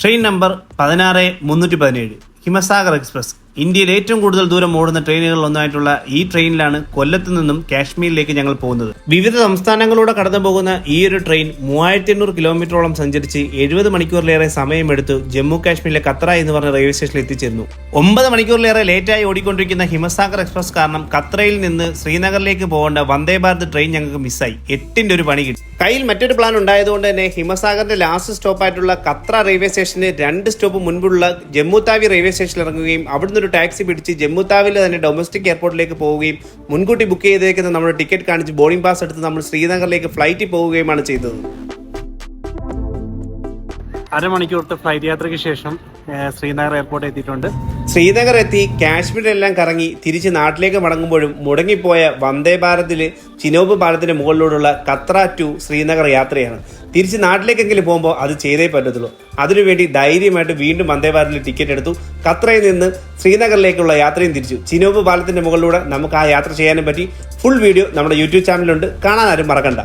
Train number പതിനാറ് മുന്നൂറ്റി പതിനേഴ് ഹിമസാഗർ എക്സ്പ്രസ്. ഇന്ത്യയിൽ ഏറ്റവും കൂടുതൽ ദൂരം ഓടുന്ന ട്രെയിനുകളിൽ ഒന്നായിട്ടുള്ള ഈ ട്രെയിനിലാണ് കൊല്ലത്ത് നിന്നും കാശ്മീരിലേക്ക് ഞങ്ങൾ പോകുന്നത്. വിവിധ സംസ്ഥാനങ്ങളിലൂടെ കടന്നു പോകുന്ന ഈ ഒരു ട്രെയിൻ മൂവായിരത്തി എണ്ണൂറ് കിലോമീറ്ററോളം സഞ്ചരിച്ച് എഴുപത് മണിക്കൂറിലേറെ സമയമെടുത്തു ജമ്മു കാശ്മീരിലെ കത്ര എന്ന് പറഞ്ഞ റെയിൽവേ സ്റ്റേഷനിൽ എത്തിച്ചേർന്നു. ഒമ്പത് മണിക്കൂറിലേറെ ലേറ്റായി ഓടിക്കൊണ്ടിരിക്കുന്ന ഹിമസാഗർ എക്സ്പ്രസ് കാരണം കത്രയിൽ നിന്ന് ശ്രീനഗറിലേക്ക് പോകേണ്ട വന്ദേ ഭാരത് ട്രെയിൻ ഞങ്ങൾക്ക് മിസ്സായി. എട്ടിന്റെ ഒരു പണി കിട്ടി. കയ്യിൽ മറ്റൊരു പ്ലാൻ ഉണ്ടായതുകൊണ്ട് തന്നെ ഹിമസാഗറിന്റെ ലാസ്റ്റ് സ്റ്റോപ്പായിട്ടുള്ള കത്ര റെയിൽവേ സ്റ്റേഷന് രണ്ട് സ്റ്റോപ്പ് മുൻപുള്ള ജമ്മു താവി റെയിൽവേ സ്റ്റേഷനിൽ ഇറങ്ങുകയും അവിടുന്ന് ഒരു ടാക്സി പിടിച്ച് ജമ്മു താവിൽ തന്നെ ഡൊമസ്റ്റിക് എയർപോർട്ടിലേക്ക് പോവുകയും മുൻകൂട്ടി ബുക്ക് ചെയ്തേക്കുന്ന നമ്മുടെ ടിക്കറ്റ് കാണിച്ച് ബോർഡിംഗ് പാസ് എടുത്ത് നമ്മൾ ശ്രീനഗറിലേക്ക് ഫ്ലൈറ്റിൽ പോവുകയുമാണ് ചെയ്തത്. അരമണിക്കൂറത്തെ ഫ്ലൈറ്റ് യാത്രയ്ക്ക് ശേഷം ശ്രീനഗർ എയർപോർട്ട് എത്തിയിട്ടുണ്ട്. ശ്രീനഗർ എത്തി കാശ്മീരിലെല്ലാം കറങ്ങി തിരിച്ച് നാട്ടിലേക്ക് മടങ്ങുമ്പോഴും മുടങ്ങിപ്പോയ വന്ദേ ഭാരതിൽ ചിനോബ് പാലത്തിന് മുകളിലൂടെയുള്ള കത്ര ടു ശ്രീനഗർ യാത്രയാണ്. തിരിച്ച് നാട്ടിലേക്കെങ്കിലും പോകുമ്പോൾ അത് ചെയ്തേ പറ്റത്തുള്ളൂ. അതിനുവേണ്ടി ധൈര്യമായിട്ട് വീണ്ടും വന്ദേ ഭാരതിൽ ടിക്കറ്റ് എടുത്തു. കത്രയിൽ നിന്ന് ശ്രീനഗറിലേക്കുള്ള യാത്രയും തിരിച്ചു. ചിനോബ് പാലത്തിന്റെ മുകളിലൂടെ നമുക്ക് ആ യാത്ര ചെയ്യാനും പറ്റി. ഫുൾ വീഡിയോ നമ്മുടെ യൂട്യൂബ് ചാനലുണ്ട് കാണാൻ ആരും മറക്കണ്ട.